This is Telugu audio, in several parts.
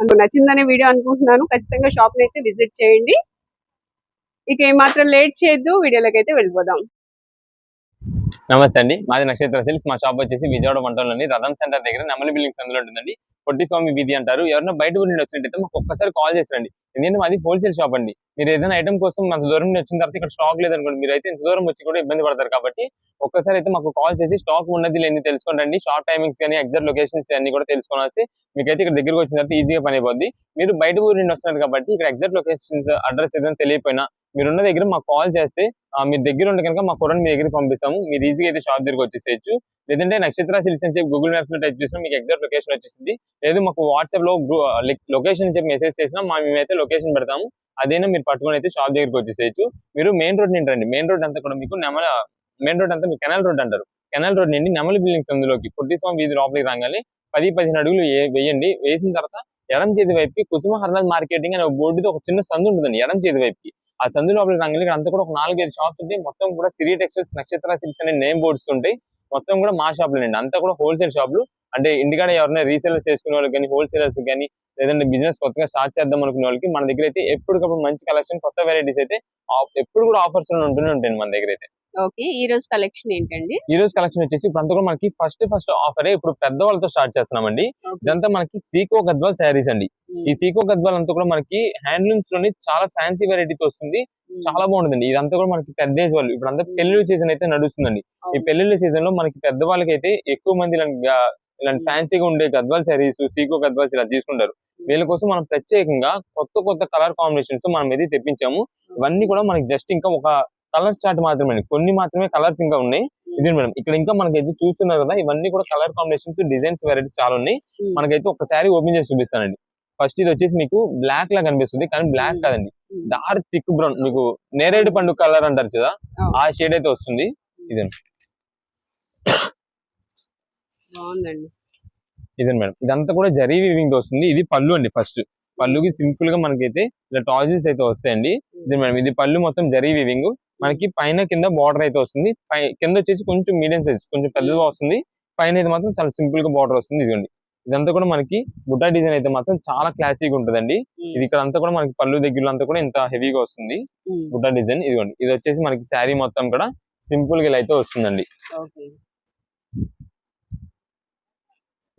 అందుకు నచ్చిందనే వీడియో అనుకుంటున్నాను. ఖచ్చితంగా షాప్ని అయితే విజిట్ చేయండి. ఇక ఏమాత్రం లేట్ చేయొద్దు. వీడియోలోకి అయితే వెళ్ళిపోదాం. నమస్తే అండి. మాది నక్షత్ర సిల్క్స్. మా షాప్ వచ్చేసి విజయవాడ మంటలండి రథం సెంటర్ దగ్గర నెమలి బిల్డింగ్స్ అందులో ఉంటుందండి. పొట్టిస్వామి వీధి అంటారు. ఎవరైనా బయట ఊరి నుండి వచ్చినట్టయితే మాకు ఒక్కసారి కాల్ చేసిరండి ఎందుకంటే మాది హోల్సేల్ షాప్ అండి. మీరు ఏదైనా ఐటమ్ కోసం అంత దూరం నుండి వచ్చిన తర్వాత ఇక్కడ స్టాక్ లేదనుకోండి మీరు అయితే ఇంత దూరం వచ్చి కూడా ఇబ్బంది పడతారు కాబట్టి ఒక్కసారి అయితే మాకు కాల్ చేసి స్టాక్ ఉన్నది లేని తెలుసుకోండి షార్ట్ టైమింగ్స్ కానీ ఎగ్జాక్ట్ లొకేషన్స్ అన్ని కూడా తెలుసుకోవాల్సి మీకైతే ఇక్కడ దగ్గరకు వచ్చిన తర్వాత ఈజీగా పని అయిపోద్ది. మీరు బయట ఊరి నుండి వస్తున్నారు కాబట్టి ఇక్కడ ఎగ్జాక్ట్ లొకేషన్స్ అడ్రస్ ఏదైనా తెలియపోయినా మీరున్న దగ్గర మాకు కాల్ చేస్తే మీరు దగ్గర ఉంటే కనుక మా కుర్రని మీ దగ్గరికి పంపిస్తాము. మీరు ఈజీగా అయితే షాప్ దగ్గరకు వచ్చేసేయచ్చు. లేదంటే నక్షత్ర సిల్స్ అని చెప్పి గూగుల్ మ్యాప్స్లో టైప్ చేసినా మీకు ఎగ్జాక్ట్ లొకేషన్ వచ్చేసింది. లేదు మాకు వాట్సాప్లో లొకేషన్ చెప్పి మెసేజ్ చేసినా మా మేమైతే లొకేషన్ పెడతాము. అదైనా మీరు పట్టుకొని అయితే షాప్ దగ్గరికి వచ్చేసేయచ్చు. మీరు మెయిన్ రోడ్ నుండి రండి. మెయిన్ రోడ్ అంతా కూడా మీకు నెమల మెయిన్ రోడ్ అంతా మీకు కెనాల్ రోడ్ అంటారు. కెనాల్ రోడ్ నుండి నెమలి బిల్డింగ్స్ అందులోకి పుట్టిస్వామి వీధి లోపలికి రాగానే పది పదిహేను అడుగులు వేయండి. వేసిన తర్వాత ఎడం చేతి వైపుకి కుసుమహర్నాథ్ మార్కెటింగ్ అనే బోర్డుతో ఒక చిన్న సందు ఉంటుందండి. ఎడం చేతి వైపుకి. ఆ సందు లోపలికి రాగానే ఇక్కడ అంతా కూడా ఒక నాలుగైదు షాప్స్ ఉంటాయి. మొత్తం కూడా సిరి టెక్స్టైల్స్ నక్షత్ర సిల్క్స్ అనే నేమ్ బోర్డ్స్ ఉంటాయి. మొత్తం కూడా మా షాపులు అంతా కూడా హోల్సేల్ షాపులు అంటే ఇంటికాడ ఎవరైనా రీసేలర్స్ చేసుకునే వాళ్ళకి కానీ హోల్సేలర్స్ కానీ లేదంటే బిజినెస్ కొత్తగా స్టార్ట్ చేద్దాం అనుకునే వాళ్ళకి మన దగ్గర అయితే ఎప్పటికప్పుడు మంచి కలెక్షన్ కొత్త వెరైటీస్ అయితే ఎప్పుడు కూడా ఆఫర్స్ ఉంటూనే ఉంటాయి మన దగ్గర అయితే. ఓకే. ఈ రోజు కలెక్షన్ ఏంటండి? ఈ రోజు కలెక్షన్ వచ్చేసి ఇప్పుడు కూడా మనకి ఫస్ట్ ఫస్ట్ ఆఫర్ ఇప్పుడు పెద్దవాళ్ళతో స్టార్ట్ చేస్తున్నామండి. ఇదంతా మనకి సీకో గద్వాల్ శారీస్ అండి. ఈ సీకో గద్వాల్ అంతా కూడా మనకి హ్యాండ్లూమ్స్లోని చాలా ఫ్యాన్సీ వెరైటీతో వస్తుంది. చాలా బాగుంటుందండి. ఇదంతా కూడా మనకి పెద్ద ఏజ్ వాళ్ళు. ఇప్పుడు అంతా పెళ్ళిళ్ళ సీజన్ అయితే నడుస్తుందండి. ఈ పెళ్ళిళ్ళ సీజన్లో మనకి పెద్దవాళ్ళకి అయితే ఎక్కువ మంది ఇలాంటి ఫ్యాన్సీగా ఉండే గద్వాల్ శారీస్ సీకో గద్వాల్స్ ఇలా తీసుకుంటారు. వీళ్ళ కోసం మనం ప్రత్యేకంగా కొత్త కొత్త కలర్ కాంబినేషన్స్ మనం ఇది తెప్పించాము. ఇవన్నీ కూడా మనకి జస్ట్ ఇంకా ఒక కలర్ చార్ట్ మాత్రమే అండి. కొన్ని మాత్రమే కలర్స్ ఇంకా ఉన్నాయి. ఇది మేడం ఇక్కడ ఇంకా మనకైతే చూస్తున్నారు కదా ఇవన్నీ కూడా కలర్ కాంబినేషన్స్ డిజైన్స్ వెరైటీస్ చాలా ఉన్నాయి. మనకైతే ఒక శారీ ఓపెన్ చేసి చూపిస్తానండి. ఫస్ట్ ఇది వచ్చేసి మీకు బ్లాక్ లా కనిపిస్తుంది కానీ బ్లాక్ Hmm. కాదండి. డార్క్ థిక్ బ్రౌన్ మీకు నేరేడు పండు కలర్ అంటారు కదా. ఆ. షేడ్ అయితే వస్తుంది. ఇదే. ఇదే మేడం ఇదంతా కూడా జరీ వీవింగ్ వస్తుంది. ఇది పళ్ళు అండి ఫస్ట్ పళ్ళుకి సింపుల్గా మనకైతే ఇలా టాజిల్స్ అయితే వస్తాయండి. ఇది మేడం ఇది పళ్ళు మొత్తం జరీ వీవింగ్ మనకి పైన కింద బార్డర్ అయితే వస్తుంది. కింద వచ్చేసి కొంచెం మీడియం సైజ్ కొంచెం పెద్దగా వస్తుంది. పైన అయితే మాత్రం చాలా సింపుల్గా బార్డర్ వస్తుంది. ఇదిగోండి. ఇదంతా కూడా మనకి బుట్టా డిజైన్ అయితే మాత్రం చాలా క్లాసీగా ఉంటుందండి. ఇది ఇక్కడ అంతా కూడా మనకి పళ్ళు దగ్గర అంతా కూడా ఇంత హెవీగా వస్తుంది. బుట్టా డిజైన్ ఇదిగోండి. ఇది వచ్చేసి మనకి శారీ మొత్తం కూడా సింపుల్గా ఇలా అయితే వస్తుందండి.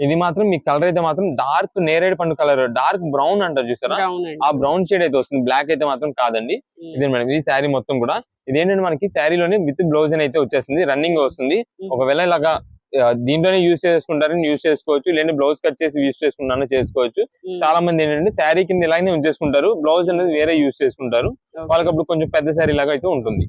ఇది మాత్రం మీ కలర్ అయితే మాత్రం డార్క్ నేరేడు పండు కలర్ డార్క్ బ్రౌన్ అంటారు చూసారా? ఆ బ్రౌన్ షేడ్ అయితే వస్తుంది. బ్లాక్ అయితే మాత్రం కాదండి. ఇదే మేడం? ఇది శారీ మొత్తం కూడా ఇదేంటంటే మనకి శారీలోనే విత్ బ్లౌజ్ అని అయితే వచ్చేస్తుంది. రన్నింగ్ వస్తుంది. ఒకవేళ ఇలాగా దీంట్లోనే యూస్ చేసుకుంటారని యూస్ చేసుకోవచ్చు. లేదంటే బ్లౌజ్ కట్ చేసి యూస్ చేసుకున్నాను చేసుకోవచ్చు. చాలా మంది ఏంటంటే శారీ కింద ఇలాగే ఉంచేసుకుంటారు. బ్లౌజ్ అనేది వేరే యూస్ చేసుకుంటారు. వాళ్ళకి అప్పుడు కొంచెం పెద్ద శారీ లాగా అయితే ఉంటుంది.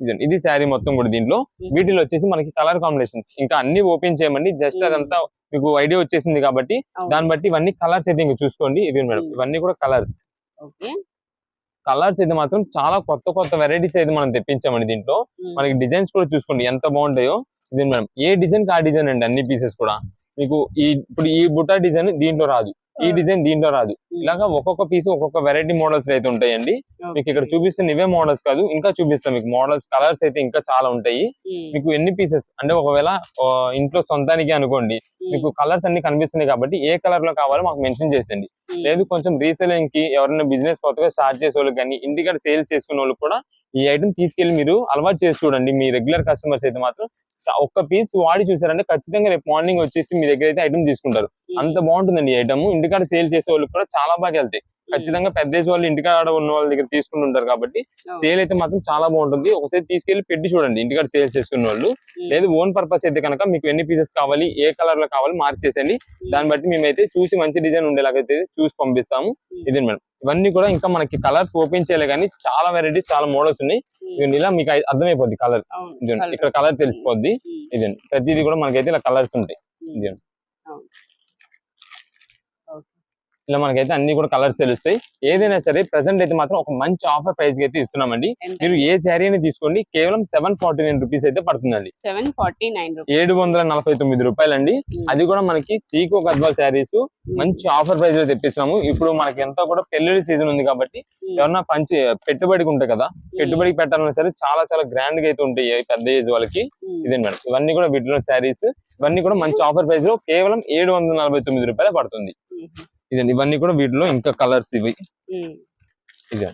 ఇదండి. ఇది శారీ మొత్తం కూడా దీంట్లో. వీటిలో వచ్చేసి మనకి కలర్ కాంబినేషన్స్ ఇంకా అన్ని ఓపెన్ చేయమండి. Just Mm. అదంతా మీకు ఐడియా వచ్చేసింది కాబట్టి దాన్ని బట్టి ఇవన్నీ కలర్స్ అయితే ఇంకా చూసుకోండి. ఇది మేడం Mm. ఇవన్నీ కూడా కలర్స్ కలర్స్ అయితే మాత్రం చాలా కొత్త కొత్త వెరైటీస్ అయితే మనం తెప్పించామండి దీంట్లో. మనకి డిజైన్స్ కూడా చూసుకోండి. ఎంత బాగుంటాయో. ఇది మేడం ఏ డిజైన్ ఆ డిజైన్ అండి అన్ని పీసెస్ కూడా? మీకు ఈ ఇప్పుడు ఈ బుట్టా డిజైన్ దీంట్లో రాదు. ఈ డిజైన్ దీంట్లో రాదు. ఇలాగా ఒక్కొక్క పీస్ ఒక్కొక్క వెరైటీ మోడల్స్ అయితే ఉంటాయండి. మీకు ఇక్కడ చూపిస్తున్న ఇవే మోడల్స్ కాదు ఇంకా చూపిస్తాం మీకు మోడల్స్ కలర్స్ అయితే ఇంకా చాలా ఉంటాయి. మీకు ఎన్ని పీసెస్ అంటే ఒకవేళ ఇంట్లో సొంతానికి అనుకోండి మీకు కలర్స్ అన్ని కనిపిస్తున్నాయి కాబట్టి ఏ కలర్లో కావాలో మాకు మెన్షన్ చేసండి లేదు కొంచెం రీసెలింగ్కి ఎవరైనా బిజినెస్ కొత్తగా స్టార్ట్ చేసే వాళ్ళకి కానీ ఇంటికాడ సేల్స్ చేసుకునే వాళ్ళకి కూడా ఈ ఐటమ్ తీసుకెళ్ళి మీరు అలవాటు చేసి చూడండి. మీ రెగ్యులర్ కస్టమర్స్ అయితే మాత్రం ఒక్క పీస్ వాడి చూసారంటే ఖచ్చితంగా రేపు మార్నింగ్ వచ్చేసి మీ దగ్గర అయితే ఐటమ్ తీసుకుంటారు. అంత బాగుంటుందండి ఈ ఐటమ్ ఇంటికాడ సేల్ చేసే వాళ్ళకి కూడా చాలా బాగా వెళ్తాయి. ఖచ్చితంగా పెద్ద వాళ్ళు ఇంటికాడ ఉన్న వాళ్ళ దగ్గర తీసుకుని ఉంటారు కాబట్టి. సేల్ అయితే మాత్రం చాలా బాగుంటుంది. ఒకసారి తీసుకెళ్ళి పెట్టి చూడండి. ఇంటికాడ సేల్ చేసుకున్న వాళ్ళు. ఉమ్. లేదు ఓన్ పర్పస్ అయితే కనుక మీకు ఎన్ని పీసెస్ కావాలి ఏ కలర్లో కావాలి మార్క్ చేసేయండి దాన్ని బట్టి మేమైతే చూసి మంచి డిజైన్ ఉండేలాగైతే చూసి పంపిస్తాము. ఇదే మేడం. ఇవన్నీ కూడా ఇంకా మనకి కలర్స్ ఓపెన్ చేయలే కానీ చాలా వెరైటీస్ చాలా మోడల్స్ ఉన్నాయి. ఇలా మీకు అర్థమైపోద్ది కలర్. ఇక్కడ కలర్ తెలిసిపోద్ది. ఇదండి ప్రతిదీ కూడా మనకైతే ఇలా కలర్స్ ఉంటాయి ఉమ్. ఇలా మనకైతే అన్ని కూడా కలర్స్ తెలుస్తాయి. ఏదైనా సరే ప్రెసెంట్ అయితే మాత్రం ఒక మంచి ఆఫర్ ప్రైస్ అయితే ఇస్తున్నామండి? మీరు ఏ శారీ అని తీసుకోండి కేవలం సెవెన్ ఫార్టీ నైన్ రూపీస్ అయితే పడుతుందండి. సెవెన్ ఫార్టీ నైన్ ఏడు వందల నలభై తొమ్మిది రూపాయలండి. అది కూడా మనకి సీకో గద్వాల్ శారీస్ మంచి ఆఫర్ ప్రైస్లో తెప్పిస్తున్నాము. ఇప్పుడు మనకి ఎంతో కూడా పెళ్ళి సీజన్ ఉంది కాబట్టి ఎవరన్నా పంచి పెట్టుబడికి ఉంటాయి కదా పెట్టుబడికి పెట్టాలన్నా సరే చాలా చాలా గ్రాండ్గా అయితే ఉంటాయి పెద్ద ఏజ్ వాళ్ళకి. ఇదే మేడం. ఇవన్నీ కూడా వీటిలో శారీస్ ఇవన్నీ కూడా మంచి ఆఫర్ ప్రైస్లో కేవలం ఏడు వందల నలభై తొమ్మిది రూపాయలు పడుతుంది. ఇదండి. ఇవన్నీ కూడా వీటిలో ఇంకా కలర్స్ ఇవి. ఇదే.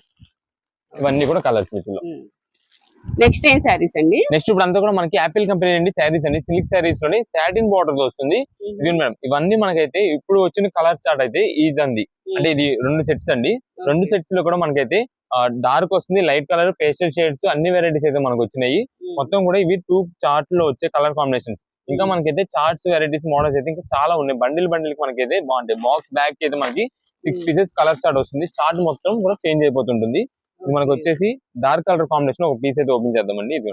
ఇవన్నీ కూడా కలర్స్ వీటిలో. నెక్స్ట్ ఏం శారీస్ అండి? నెక్స్ట్ ఇప్పుడు అంతా కూడా మనకి యాపిల్ కంపెనీ అండి శారీస్ అండి. సిల్క్ శారీస్లోని సాటిన్ బార్డర్తో వస్తుంది. ఇది మేడం ఇవన్నీ మనకైతే ఇప్పుడు వచ్చిన కలర్ చార్ట్ అయితే ఇదండి. అంటే ఇది రెండు సెట్స్ అండి. రెండు సెట్స్లో కూడా మనకైతే డార్క్ వస్తుంది లైట్ కలర్ పేస్టల్ షేడ్స్ అన్ని వెరైటీస్ అయితే మనకు వచ్చినాయి మొత్తం కూడా ఇవి టూ చార్ట్లో వచ్చే కలర్ కాంబినేషన్స్ ఇంకా. మనకైతే చార్ట్స్ వెరైటీస్ మోడల్స్ అయితే ఇంకా చాలా ఉన్నాయి. బండిల్ బండిల్కి మనకైతే బాగుంటాయి. బాక్స్ బ్యాగ్కి అయితే మనకి సిక్స్. పీసెస్ కలర్ చార్ట్ వస్తుంది. చార్ట్ మొత్తం కూడా చేంజ్ అయిపోతుంటుంది. మనకు వచ్చేసి డార్క్ కలర్ కాంబినేషన్ ఒక పీస్ అయితే ఓపెన్ చేద్దామండి. ఇది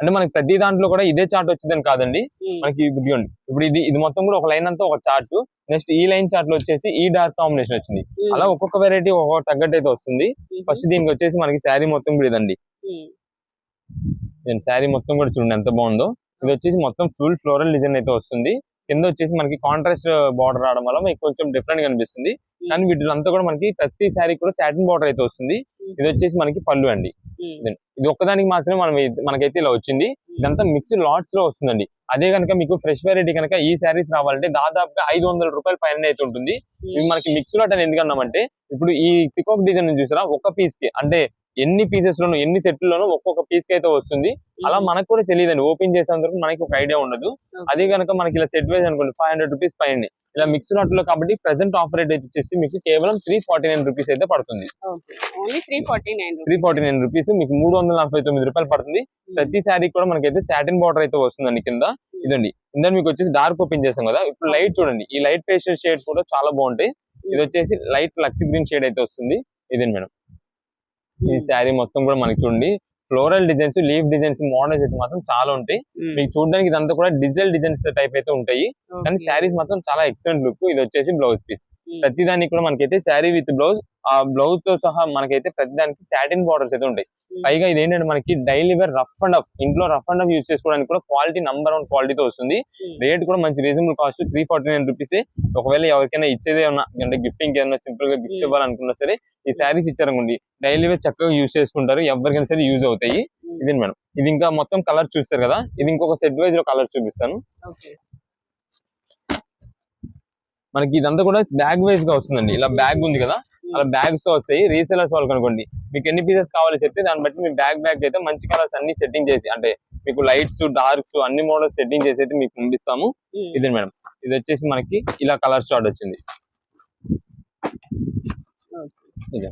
అంటే మనకి ప్రతి దాంట్లో కూడా ఇదే చార్ట్ వచ్చిందని కాదండి. మనకి ఇదిగోండి ఇప్పుడు ఇది ఇది మొత్తం కూడా ఒక లైన్ అంతా ఒక చార్ట్ నెక్స్ట్ ఈ లైన్ చార్ట్లో వచ్చేసి ఈ డార్క్ కాంబినేషన్ వచ్చింది. అలా ఒక్కొక్క వెరైటీ ఒక్కొక్క తగ్గట్టు అయితే వస్తుంది ఫస్ట్ దీనికి వచ్చేసి మనకి శారీ మొత్తం కూడా ఇదండి. శారీ మొత్తం కూడా చూడండి ఎంత బాగుందో. ఇది వచ్చేసి మొత్తం ఫుల్ ఫ్లోరల్ డిజైన్ అయితే వస్తుంది. కింద వచ్చేసి మనకి కాంట్రాస్ట్ బార్డర్ రావడం వల్ల మీకు కొంచెం డిఫరెంట్గా అనిపిస్తుంది. కానీ వీటిలో అంతా కూడా మనకి ప్రతి శారీ కూడా సాటిన్ బార్డర్ అయితే వస్తుంది. ఇది వచ్చేసి మనకి పళ్ళు అండి. ఇది ఒక్కదానికి మాత్రమే మనం మనకైతే ఇలా వచ్చింది. ఇదంతా మిక్స్డ్ లాట్స్లో వస్తుందండి. అదే కనుక మీకు ఫ్రెష్ వెరైటీ కనుక ఈ శారీస్ రావాలంటే దాదాపుగా ఐదు వందల రూపాయల పైన అయితే ఉంటుంది. ఇవి మనకి మిక్స్ లాట్ అని ఎందుకన్నామంటే ఇప్పుడు ఈ పికాక్ డిజైన్ చూసారా? ఒక పీస్కి అంటే ఎన్ని పీసెస్ లోను ఎన్ని సెట్ లోనూ ఒక్కొక్క పీస్కి అయితే వస్తుంది. అలా మనకు కూడా తెలియదండి. ఓపెన్ చేసేందుకు మనకి ఒక ఐడియా ఉండదు. అదే కనుక మనకి ఇలా సెట్ వైజ్ అనుకోండి ఫైవ్ హండ్రెడ్ రూపీస్ పైన. ఇలా మిక్స్ లాట్లో కాబట్టి ప్రెసెంట్ ఆఫర్ రేట్ అయితే వచ్చేసి మీకు కేవలం త్రీ ఫార్టీ నైన్ రూపీస్ అయితే పడుతుంది. త్రీ ఫార్టీ నైన్ రూపీస్ మీకు మూడు వందల నలభై తొమ్మిది రూపాయలు పడుతుంది. ప్రతి శారీ కూడా మనకైతే సాటిన్ బార్డర్ అయితే వస్తుందండి కింద. ఇదండి. ఇందులో మీకు వచ్చేసి డార్క్ ఓపెన్ చేస్తాం కదా. ఇప్పుడు లైట్ చూడండి. ఈ లైట్ పేస్టల్ షేడ్స్ కూడా చాలా బాగుంటాయి. ఇది వచ్చేసి లైట్ లక్సీ గ్రీన్ షేడ్ అయితే వస్తుంది. ఇదండి మేడం. ఈ శారీ మొత్తం కూడా మనకి చూడండి. Floral designs leaf designs models అయితే మాత్రం చాలా ఉంటాయి. మీకు చూడడానికి ఇదంతా కూడా డిజిటల్ డిజైన్స్ టైప్ అయితే ఉంటాయి. కానీ శారీస్ మాత్రం చాలా ఎక్సలెంట్ లుక్ ఇది వచ్చేసి బ్లౌజ్ పీస్ ప్రతి దానికి కూడా మనకైతే శారీ విత్ బ్లౌజ్ ఆ బ్లౌజ్తో సహా మనకైతే ప్రతి దానికి సాటిన్ బార్డర్స్ అయితే ఉంటాయి. పైగా ఇది ఏంటంటే మనకి daily wear rough and off ఇంట్లో రఫ్ అండ్ అఫ్ యూస్ చేసుకోవడానికి కూడా క్వాలిటీ నంబర్ వన్ క్వాలిటీతో వస్తుంది. రేట్ కూడా మంచి reasonable cost three forty nine rupees ఒకవేళ ఎవరికైనా ఇచ్చేది ఏమన్నా అంటే గిఫ్టింగ్ ఏదైనా సింపుల్గా గిఫ్ట్ Hmm. ఇవ్వాలనుకున్నా సరే ఈ శారీస్ ఇచ్చారనుకోండి డైలీ వేర్ చక్కగా యూస్ చేసుకుంటారు ఎవరికైనా సరే యూజ్ అవుతాయి. ఇది మేడం? ఇది ఇంకా మొత్తం కలర్ చూస్తారు కదా ఇది ఇంకొక సెట్ వైజ్లో కలర్ చూపిస్తాను. మనకి ఇదంతా కూడా బ్యాగ్ వైజ్గా వస్తుందండి. ఇలా బ్యాగ్ ఉంది కదా అలా బ్యాగ్స్ వస్తాయి. రీసెలర్స్ వాళ్ళకి అనుకోండి మీకు ఎన్ని పీసెస్ కావాలో చెప్తే దాన్ని బట్టి మీ బ్యాగ్ బ్యాగ్ అయితే మంచి కలర్స్ అన్ని సెట్టింగ్ చేసి అంటే మీకు లైట్స్ డార్క్స్ అన్ని మోడల్స్ సెట్టింగ్ చేసి అయితే మీకు పంపిస్తాము. ఇది మేడం. ఇది వచ్చేసి మనకి ఇలా కలర్ స్టార్ట్ వచ్చింది. ఇదే.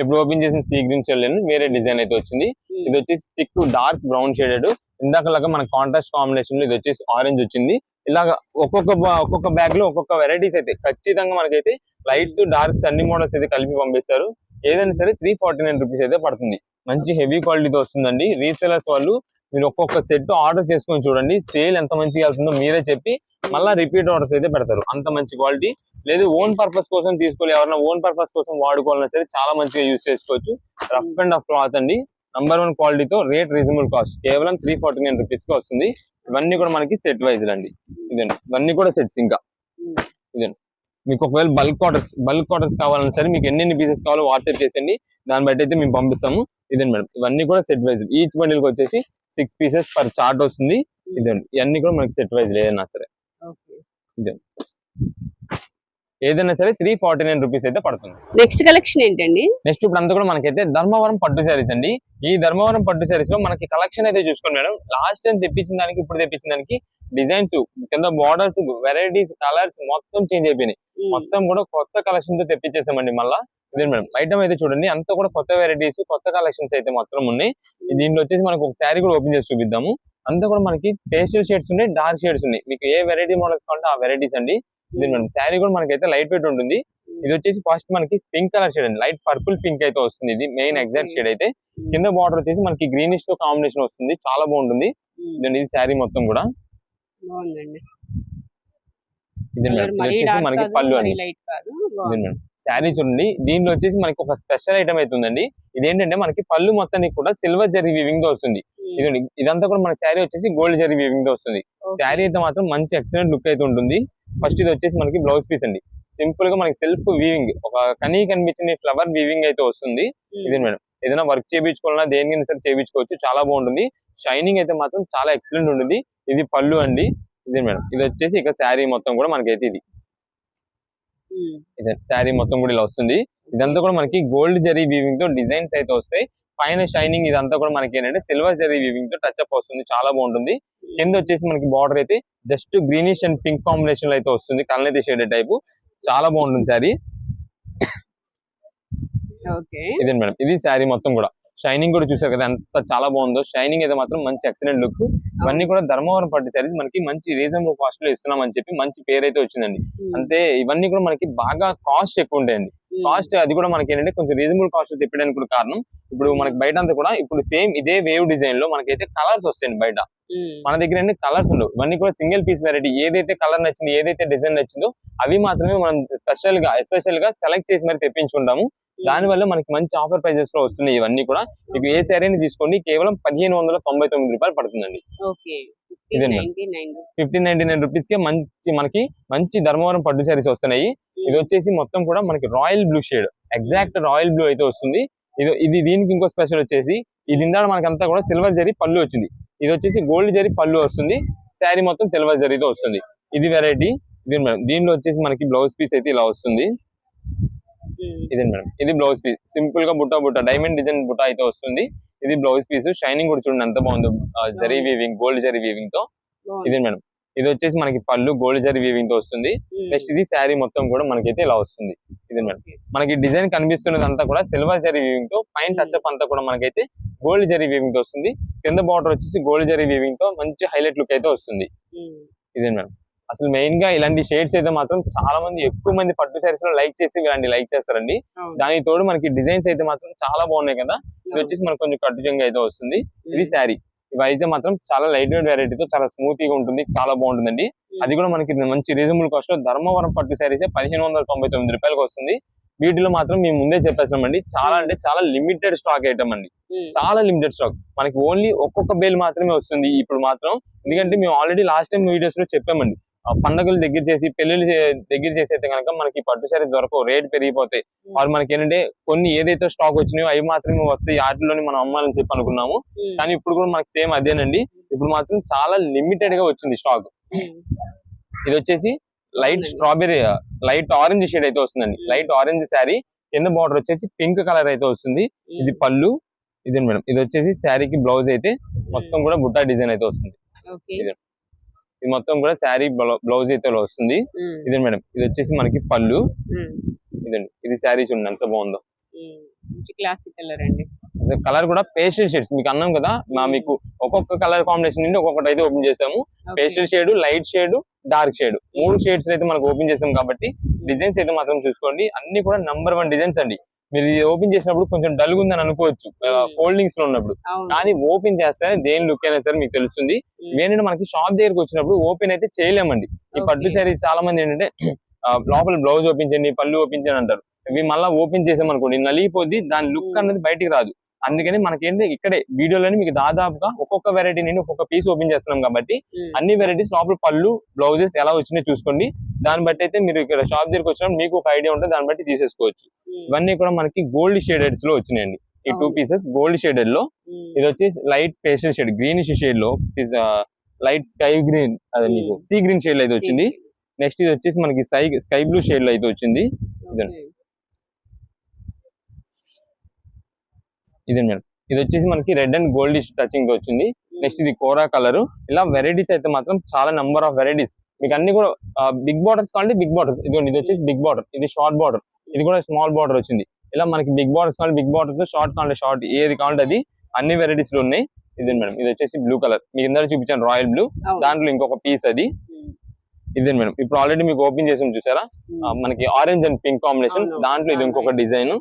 ఇప్పుడు ఓపెన్ చేసిన సీ గ్రీన్ షేడ్ వేరే డిజైన్ అయితే వచ్చింది. ఇది వచ్చేసి థిక్ డార్క్ బ్రౌన్ షేడెడ్ ఇందాకలాగా మన కాంట్రాస్ట్ కాంబినేషన్లో ఇది వచ్చేసి ఆరెంజ్ వచ్చింది. ఇలాగ ఒక్కొక్క ఒక్కొక్క బ్యాగ్లో ఒక్కొక్క వెరైటీస్ అయితే. ఖచ్చితంగా మనకైతే లైట్స్ డార్క్స్ అన్ని మోడల్స్ అయితే కలిపి పంపిస్తారు. ఏదైనా సరే త్రీ ఫార్టీ నైన్ రూపీస్ అయితే పడుతుంది. మంచి హెవీ క్వాలిటీతో వస్తుందండి. రీసెలర్స్ వాళ్ళు మీరు ఒక్కొక్క సెట్ ఆర్డర్ చేసుకొని చూడండి. సేల్ ఎంత మంచిగా వెళ్తుందో మీరే చెప్పి మళ్ళీ రిపీట్ ఆర్డర్స్ అయితే పెడతారు. అంత మంచి క్వాలిటీ లేదు ఓన్ పర్పస్ కోసం తీసుకోవాలి. ఎవరైనా ఓన్ పర్పస్ కోసం వాడుకోవాలన్నా సరే చాలా మంచిగా యూస్ చేసుకోవచ్చు. రఫ్ అండ్ ఆఫ్ క్లాత్ అండి. నంబర్ వన్ క్వాలిటీతో రేట్ రీజనబుల్ కాస్ట్ కేవలం త్రీ ఫార్టీ నైన్ రూపీస్కి వస్తుంది. ఇవన్నీ కూడా మనకి సెట్ వైజ్ అండి. ఇదండి. ఇవన్నీ కూడా సెట్స్ ఇంకా. ఇదండి. మీకు ఒకవేళ బల్క్ ఆర్డర్స్ బల్క్ ఆర్డర్స్ కావాలన్నా సరే మీకు ఎన్ని పీసెస్ కావాలో వాట్సాప్ చేసండి దాన్ని బట్టి అయితే మేము పంపిస్తాము. ఇదండి మేడం. ఇవన్నీ కూడా సెట్ వైజ్ ఈచ్ బండిల్కి వచ్చేసి సిక్స్ పీసెస్ పర్ చార్ట్ వస్తుంది. ఇదండి. ఇవన్నీ కూడా మనకి సెట్ వైజ్ లేదన్నా సరే. ఏదైనా సరే త్రీ ఫార్టీ నైన్ రూపీస్ అయితే పడుతుంది. నెక్స్ట్ కలెక్షన్ ఏంటండి? నెక్స్ట్ ఇప్పుడు అంతా కూడా మనకైతే ధర్మవరం పట్టు శారీస్ అండి. ఈ ధర్మవరం పట్టు శారీస్లో మనకి కలెక్షన్ అయితే చూసుకోండి మేడం. లాస్ట్ టైం తెప్పించిన దానికి ఇప్పుడు తెప్పించిన దానికి డిజైన్స్ కింద బార్డర్స్ వెరైటీస్ కలర్స్ మొత్తం చేంజ్ అయిపోయినాయి. మొత్తం కూడా కొత్త కలెక్షన్తో తెప్పించేసామండి మళ్ళా. ఇదే మేడం ఐటమ్ అయితే చూడండి. అంతా కూడా కొత్త వెరైటీస్ కొత్త కలెక్షన్స్ అయితే మొత్తం ఉన్నాయి. దీంట్లో వచ్చేసి మనకు ఒక శారీ కూడా ఓపెన్ చేసి చూపిద్దాము. అంతా కూడా మనకి పేస్టల్ షేడ్స్ ఉన్నాయి డార్క్ షేడ్స్ ఉన్నాయి. మీకు ఏ వెరైటీ మోడల్స్ కావాలంటే ఆ వెరైటీస్ అండి. ఇది మేడం శారీ కూడా మనకైతే లైట్ వెయిట్ ఉంటుంది. ఇది వచ్చేసి ఫస్ట్ మనకి పింక్ కలర్ షేడ్ అండి. లైట్ పర్పుల్ పింక్ అయితే వస్తుంది. ఇది మెయిన్ ఎగ్జాక్ట్ షేడ్ అయితే. కింద బార్డర్ వచ్చేసి మనకి గ్రీనిష్తో కాంబినేషన్ వస్తుంది. చాలా బాగుంటుంది. ఇదండి ఇది శారీ మొత్తం కూడా. ఇది వచ్చేసి మనకి పళ్ళు అండి. మేడం. శారీ చూడండి. దీంట్లో వచ్చేసి మనకి ఒక స్పెషల్ ఐటమ్ అయితే ఉందండి. ఇదేంటంటే మనకి పళ్ళు మొత్తానికి కూడా సిల్వర్ జరీ వీవింగ్తో వస్తుంది. ఇదండి ఇదంతా కూడా మన శారీ వచ్చేసి గోల్డ్ జరీ వీవింగ్తో వస్తుంది. శారీ అయితే మాత్రం మంచి ఎక్సలెంట్ లుక్ అయితే ఉంటుంది. ఫస్ట్ ఇది వచ్చేసి మనకి బ్లౌజ్ పీస్ అండి. సింపుల్గా మనకి సెల్ఫ్ వీవింగ్ ఒక కనీ కనిపించిన ఫ్లవర్ వీవింగ్ అయితే వస్తుంది. ఇది మేడం. ఏదైనా వర్క్ చేయించుకోవాలన్నా దేనికైనా సరే చేయించుకోవచ్చు. చాలా బాగుంటుంది. షైనింగ్ అయితే మాత్రం చాలా ఎక్సలెంట్ ఉంటుంది. ఇది పళ్ళు అండి. ఇది మేడం. ఇది వచ్చేసి ఇక శారీ మొత్తం కూడా మనకైతే ఇది. ఇదే శారీ మొత్తం కూడా ఇలా వస్తుంది. ఇదంతా కూడా మనకి గోల్డ్ జరీ వీవింగ్తో డిజైన్స్ అయితే వస్తాయి. పైన షైనింగ్ ఇదంతా కూడా మనకి ఏంటంటే సిల్వర్ జరీ వీవింగ్తో టచ్ అప్ వస్తుంది చాలా బాగుంటుంది. కింద వచ్చేసి మనకి బార్డర్ అయితే జస్ట్ గ్రీనిష్ అండ్ పింక్ కాంబినేషన్లో అయితే వస్తుంది కళ్ళనైతే షేడ్ టైప్ చాలా బాగుంటుంది శారీ ఇదే మేడం ఇది శారీ మొత్తం కూడా. షైనింగ్ కూడా చూసారు కదా ఎంత చాలా బాగుందో. షైనింగ్ అయితే మాత్రం మంచి ఎక్సలెంట్ లుక్ ఇవన్నీ కూడా ధర్మవరం పట్టు శారీస్ మనకి మంచి రీజనబుల్ కాస్ట్లో ఇస్తున్నాం అని చెప్పి మంచి పేరు అయితే వచ్చిందండి అంతే ఇవన్నీ కూడా మనకి బాగా కాస్ట్ ఎక్కువ ఉంటాయండి. కాస్ట్ అది కూడా మనకి ఏంటంటే కొంచెం రీజనబుల్ కాస్ట్ తెప్పడానికి కూడా కారణం. ఇప్పుడు మనకి బయట అంతా కూడా ఇప్పుడు సేమ్ ఇదే వేవ్ డిజైన్లో మనకైతే కలర్స్ వస్తాయండి బయట. మన దగ్గర ఏంటి కలర్స్ ఉండవు. ఇవన్నీ కూడా సింగిల్ పీస్ వెరైటీ ఏదైతే కలర్ నచ్చింది ఏదైతే డిజైన్ నచ్చిందో అవి మాత్రమే మనం స్పెషల్గా ఎస్పెషల్గా సెలెక్ట్ చేసి మరి తెప్పించుకుంటాము. దాని వల్ల మనకి మంచి ఆఫర్ ప్రైజెస్లో వస్తున్నాయి ఇవన్నీ కూడా. మీకు ఏ శారీని తీసుకోండి. కేవలం పదిహేను వందల తొంభై తొమ్మిది రూపాయలు పడుతుందండి. Okay. Fifteen ninety nine rupees. కి మంచి మనకి మంచి ధర్మవరం పట్టు శారీస్ వస్తున్నాయి. ఇది వచ్చేసి మొత్తం కూడా మనకి royal blue shade. Exact royal blue అయితే వస్తుంది. ఇది ఇది దీనికి ఇంకో స్పెషల్ వచ్చేసి ఇది ఇందాక మనకి అంతా కూడా సిల్వర్ జరీ పళ్ళు వచ్చింది. ఇది వచ్చేసి గోల్డ్ జరీ పళ్ళు వస్తుంది. శారీ మొత్తం సిల్వర్ జరీతో వస్తుంది. ఇది వెరైటీ ఇది మేడం? దీనిలో వచ్చేసి మనకి బ్లౌజ్ పీస్ అయితే ఇలా వస్తుంది. ఇదే మేడం? ఇది బ్లౌజ్ పీస్. సింపుల్గా బుట్ట బుట్ట డైమండ్ డిజైన్ బుట్ట అయితే వస్తుంది. ఇది బ్లౌజ్ పీస్. షైనింగ్ కూడా చూడండి ఎంత బాగుందో. జరీ వీవింగ్ గోల్డ్ జరీ వీవింగ్తో. ఇదే మేడం. ఇది వచ్చేసి మనకి పళ్ళు గోల్డ్ జరీ వీవింగ్తో వస్తుంది. నెక్స్ట్ ఇది శారీ మొత్తం కూడా మనకైతే ఇలా వస్తుంది. ఇది మేడం. మనకి డిజైన్ కనిపిస్తున్నది అంతా కూడా సిల్వర్ జరీ వీవింగ్తో పైన టచ్ అప్ అంతా కూడా మనకైతే గోల్డ్ జరీ వీవింగ్తో వస్తుంది. కింద బార్డర్ వచ్చేసి గోల్డ్ జరీ వీవింగ్తో మంచి హైలైట్ లుక్ అయితే వస్తుంది. ఇదే మేడం. అసలు మెయిన్గా ఇలాంటి షేడ్స్ అయితే మాత్రం చాలా మంది ఎక్కువ మంది పట్టు శారీస్లో లైక్ చేసి ఇలాంటి లైక్ చేస్తారండి. దానికి తోడు మనకి డిజైన్స్ అయితే మాత్రం చాలా బాగున్నాయి కదా. ఇది వచ్చేసి మనకు కొంచెం కట్టు జంగా అయితే వస్తుంది. ఇది శారీ ఇవి అయితే మాత్రం చాలా లైట్ వెయిట్ వెరైటీతో చాలా స్మూత్గా ఉంటుంది చాలా బాగుంటుందండి. అది కూడా మనకి మంచి రీజనబుల్ కాస్ట్లో ధర్మవరం పట్టు శారీస్ పదిహేను వందల తొంభై తొమ్మిది రూపాయలకు వస్తుంది. వీటిలో మాత్రం మేము ముందే చెప్పేసామండి చాలా అంటే చాలా లిమిటెడ్ స్టాక్ ఐటమ్ అండి. చాలా లిమిటెడ్ స్టాక్ మనకి ఓన్లీ ఒక్కొక్క బేల్ మాత్రమే వస్తుంది ఇప్పుడు మాత్రం. ఎందుకంటే మేము ఆల్రెడీ లాస్ట్ టైం వీడియోస్లో చెప్పామండి. పండగలు దగ్గర చేసి పెళ్ళిళ్ళు దగ్గర చేసి అయితే కనుక మనకి పట్టు శారీస్ దొరకవు. రేట్ పెరిగిపోతాయి. వాళ్ళు మనకి ఏంటంటే కొన్ని ఏదైతే స్టాక్ వచ్చినాయో అవి మాత్రమే వస్తాయి. వాటిలోని మనం అమ్మాలని చెప్పి అనుకున్నాము. కానీ ఇప్పుడు కూడా మనకి సేమ్ అదేనండి. ఇప్పుడు మాత్రం చాలా లిమిటెడ్గా వచ్చింది స్టాక్. ఇది వచ్చేసి light. Strawberry light orange shade అయితే వస్తుందండి. లైట్ ఆరెంజ్ శారీ కింద బార్డర్ వచ్చేసి పింక్ కలర్ అయితే వస్తుంది. ఇది పళ్ళు ఇది మేడం. ఇది వచ్చేసి శారీకి బ్లౌజ్ అయితే మొత్తం కూడా బుట్టా డిజైన్ అయితే వస్తుంది. ఓకే. ఇది మొత్తం కూడా శారీ బ్లౌజ్ అయితే వస్తుంది. ఇది మేడం. ఇది వచ్చేసి మనకి పళ్ళు. ఇదండి. ఇది శారీ చూడండి ఎంత బాగుందో. క్లాసిక్ కలర్ అండి. అసలు కలర్ కూడా పేస్టల్ షేడ్స్ మీకు అన్నాం కదా మా. మీకు ఒక్కొక్క కలర్ కాంబినేషన్ నుండి ఒక్కొక్కటి అయితే ఓపెన్ చేసాము. Pastel shade light shade dark shade మూడు షేడ్స్ అయితే మనకు ఓపెన్ చేసాం కాబట్టి డిజైన్స్ అయితే మాత్రం చూసుకోండి. అన్ని కూడా నంబర్ వన్ డిజైన్స్ అండి. మీరు ఇది ఓపెన్ చేసినప్పుడు కొంచెం డల్ ఉందని అనుకోవచ్చు. ఫోల్డింగ్స్లో ఉన్నప్పుడు కానీ ఓపెన్ చేస్తేనే దేని లుక్ అయినా సరే మీకు తెలుస్తుంది Mm. ఇవేంటంటే మనకి షాప్ దగ్గరకు వచ్చినప్పుడు ఓపెన్ అయితే చేయలేమండి ఈ పట్టు. శారీస్ చాలా మంది ఏంటంటే లోపల బ్లౌజ్ ఓపెన్ చేయండి పళ్ళు ఓపెన్ చేయండి అంటారు ఇవి మళ్ళీ ఓపెన్ చేసామనుకోండి నలిగిపోద్ది దాని లుక్ Mm. అనేది బయటికి రాదు అందుకని మనకి ఏంటి ఇక్కడే వీడియోలోని మీకు దాదాపుగా ఒక్కొక్క వెరైటీ నుండి ఒక్కొక్క పీస్ ఓపెన్ చేస్తున్నాం కాబట్టి. అన్ని వెరైటీస్ లోపల పళ్ళు బ్లౌజెస్ ఎలా వచ్చినాయో చూసుకోండి దాన్ని బట్టి అయితే మీరు ఇక్కడ షాప్ దగ్గరకు వచ్చినప్పుడు మీకు ఒక ఐడియా ఉంటుంది దాన్ని బట్టి తీసేసుకోవచ్చు. ఇవన్నీ కూడా మనకి గోల్డ్ షేడెడ్స్లో వచ్చినాయండి ఈ టూ. పీసెస్ గోల్డ్ షేడెడ్లో. ఇది వచ్చి లైట్ పేస్టల్ షేడ్ గ్రీనిష్ షేడ్లో లైట్ స్కై గ్రీన్ అదే మీకు. సీ గ్రీన్ షేడ్లో అయితే వచ్చింది నెక్స్ట్ ఇది వచ్చేసి మనకి స్కై స్కై బ్లూ షేడ్లో అయితే వచ్చింది ఇదే మేడం. ఇది వచ్చేసి మనకి రెడ్ అండ్ గోల్డ్ టచింగ్ వచ్చింది. నెక్స్ట్ ఇది కోరా కలర్. ఇలా వెరైటీస్ అయితే మాత్రం చాలా నంబర్ ఆఫ్ వెరైటీస్ మీకు అన్ని కూడా బిగ్ బార్డర్స్ కావాలంటే బిగ్ బార్డర్స్ ఇదిగోండి ఇది వచ్చేసి బిగ్ బార్డర్ ఇది షార్ట్ బార్డర్ ఇది కూడా స్మాల్ బార్డర్ వచ్చింది. ఇలా మనకి బిగ్ బార్డర్స్ కావాలి బిగ్ బార్డర్స్ షార్ట్ కావాలంటే షార్ట్ ఏది కావాలంటే అది. అన్ని వెరైటీస్లో ఉన్నాయి. ఇది మేడం ఇది వచ్చేసి బ్లూ కలర్ మీకు ఇందాక చూపించాను రాయల్ బ్లూ. దాంట్లో ఇంకొక పీస్ అది. ఉమ్. ఇదే మేడం. ఇప్పుడు ఆల్రెడీ మీకు ఓపెన్ చేసి చూసారా. ఆ, మనకి ఆరెంజ్ అండ్ పింక్ కాంబినేషన్. దాంట్లో ఇది ఇంకొక డిజైన్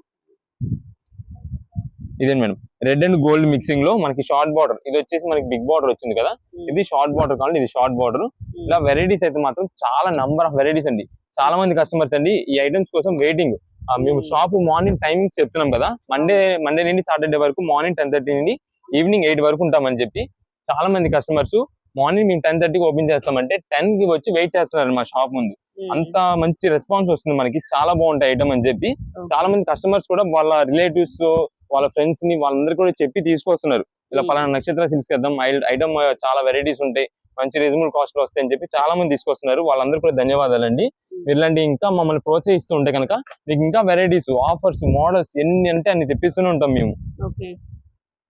ఇదే మేడం రెడ్ అండ్ గోల్డ్ మిక్సింగ్లో మనకి షార్ట్ బార్డర్ ఇది వచ్చేసి మనకి బిగ్ బార్డర్ వచ్చింది కదా ఉమ్. ఇది షార్ట్ బార్డర్ కావాలి ఇది షార్ట్ బార్డర్ ఉమ్. ఇలా వెరైటీస్ అయితే మాత్రం చాలా నంబర్ ఆఫ్ వెరైటీస్ అండి చాలా మంది కస్టమర్స్ అండి ఈ ఐటమ్స్ కోసం వెయిటింగ్ మేము Hmm. షాప్ మార్నింగ్ టైమింగ్స్ చెప్తున్నాం కదా మండే మండే నుండి సాటర్డే వరకు మార్నింగ్ టెన్ థర్టీ నుండి ఈవినింగ్ ఎయిట్ వరకు ఉంటామని చెప్పి చాలా మంది కస్టమర్స్ మార్నింగ్ మేము టెన్ థర్టీకి ఓపెన్ చేస్తామంటే టెన్కి వచ్చి వెయిట్ చేస్తున్నారు మా షాప్ ముందు. అంత మంచి రెస్పాన్స్ వస్తుంది మనకి చాలా బాగుంటాయి ఐటమ్ అని చెప్పి. చాలా మంది కస్టమర్స్ కూడా వాళ్ళ రిలేటివ్స్ వాళ్ళ ఫ్రెండ్స్ని వాళ్ళందరూ కూడా చెప్పి తీసుకొస్తున్నారు. ఇలా. పలానా నక్షత్ర సిల్క్స్ చేద్దాం ఐటమ్ చాలా వెరైటీస్ ఉంటాయి మంచి రీజనబుల్ కాస్ట్లో వస్తాయని చెప్పి చాలా మంది తీసుకొస్తున్నారు. వాళ్ళందరూ కూడా ధన్యవాదాలండి. ఇలాంటి ఇంకా మమ్మల్ని ప్రోత్సహిస్తూ ఉంటే కనుక మీకు ఇంకా వెరైటీస్ ఆఫర్స్ మోడల్స్ ఎన్ని అంటే అన్ని తెప్పిస్తూనే ఉంటాం మేము. ఓకే.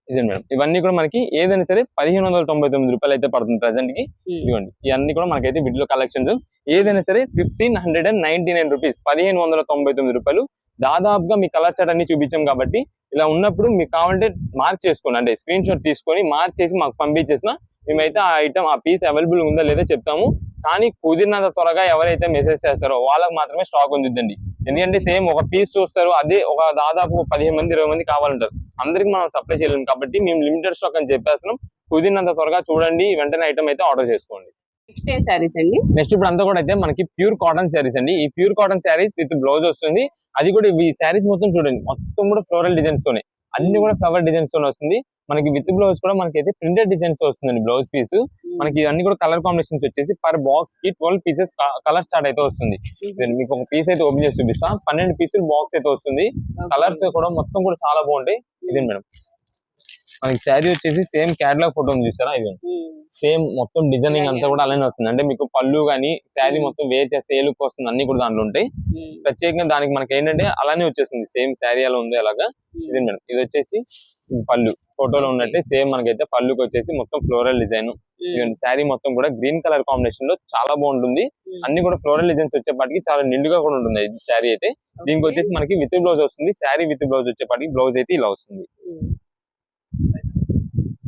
ఇదే మేడం. ఇవన్నీ కూడా మనకి ఏదైనా సరే పదిహేను వందల తొంభై తొమ్మిది రూపాయలు అయితే పడుతుంది ప్రజెంట్కి. ఇదిగోండి. ఇవన్నీ కూడా మనకైతే వీటిలో కలెక్షన్స్ ఏదైనా సరే fifteen hundred and ninety nine rupees పదిహేను వందల తొంభై తొమ్మిది రూపాయలు దాదాపుగా మీ కలర్ సెట్ అన్ని చూపించాం కాబట్టి ఇలా ఉన్నప్పుడు మీకు కావాలంటే మార్క్ చేసుకోండి. అంటే స్క్రీన్ షాట్ తీసుకొని మార్క్ చేసి మాకు పంపించేసిన మేమైతే ఆ ఐటమ్ ఆ పీస్ అవైలబుల్ ఉందా లేదో చెప్తాము. కానీ కుదిరినంత త్వరగా ఎవరైతే మెసేజ్ చేస్తారో వాళ్ళకి మాత్రమే స్టాక్ ఉందిద్దండి ఎందుకంటే సేమ్ ఒక పీస్ చూస్తారు అదే ఒక దాదాపు పదిహేను మంది ఇరవై మంది కావాలంటారు. అందరికి మనం సప్లై చేయలేము కాబట్టి మేము లిమిటెడ్ స్టాక్ అని చెప్పేస్తున్నాం. కుదిరినంత త్వరగా చూడండి వెంటనే ఐటమ్ అయితే ఆర్డర్ చేసుకోండి. నెక్స్ట్ ఏం సారీస్ అండి? నెక్స్ట్ ఇప్పుడు అంతా కూడా అయితే మనకి ప్యూర్ కాటన్ శారీస్ అండి. ఈ pure cotton saris with blouse వస్తుంది. అది కూడా ఈ శారీస్ మొత్తం చూడండి. మొత్తం కూడా ఫ్లోరల్ డిజైన్స్ తోనే. అన్ని కూడా ఫ్లవర్ డిజైన్స్ తోనే వస్తుంది. మనకి విత్ బ్లౌజ్ కూడా మనకి అయితే ప్రింటెడ్ డిజైన్స్ వస్తుందండి బ్లౌజ్ పీస్ మనకి అన్ని కూడా కలర్ కాంబినేషన్స్ వచ్చేసి పర్ బాక్స్కి ట్వెల్వ్ పీసెస్ కలర్ స్టార్ట్ అయితే వస్తుంది. ఇదండి మీకు ఒక పీస్ అయితే ఓపెన్ చేసి చూపిస్తా. పన్నెండు పీసులు బాక్స్ అయితే వస్తుంది. కలర్స్ కూడా మొత్తం కూడా చాలా బాగుంటాయి. ఇదండి మేడం. మనకి శారీ వచ్చేసి సేమ్ క్యాటలాగ్ ఫోటో చూసారా? ఇది సేమ్ మొత్తం డిజైనింగ్ అంతా కూడా అలానే వస్తుంది. అంటే మీకు పళ్ళు కానీ శారీ. మొత్తం వేచే సేలుకు వస్తుంది అన్ని కూడా దాంట్లో ఉంటాయి. ప్రత్యేకంగా దానికి మనకి ఏంటంటే అలానే వచ్చేస్తుంది సేమ్ శారీ అలా ఉంది అలాగా ఇది మేడం. ఇది వచ్చేసి పళ్ళు. ఫోటోలో ఉన్నట్టే సేమ్ మనకైతే పళ్ళుకి వచ్చేసి మొత్తం ఫ్లోరల్ డిజైన్ శారీ మొత్తం కూడా గ్రీన్ కలర్ కాంబినేషన్లో చాలా బాగుంటుంది. అన్ని కూడా ఫ్లోరల్ డిజైన్స్ వచ్చేపాటికి చాలా నిండుగా కూడా ఉంటుంది శారీ అయితే. దీనికి వచ్చేసి మనకి విత్ బ్లౌజ్ వస్తుంది. శారీ విత్ బ్లౌజ్ వచ్చేపాటికి బ్లౌజ్ అయితే ఇలా వస్తుంది.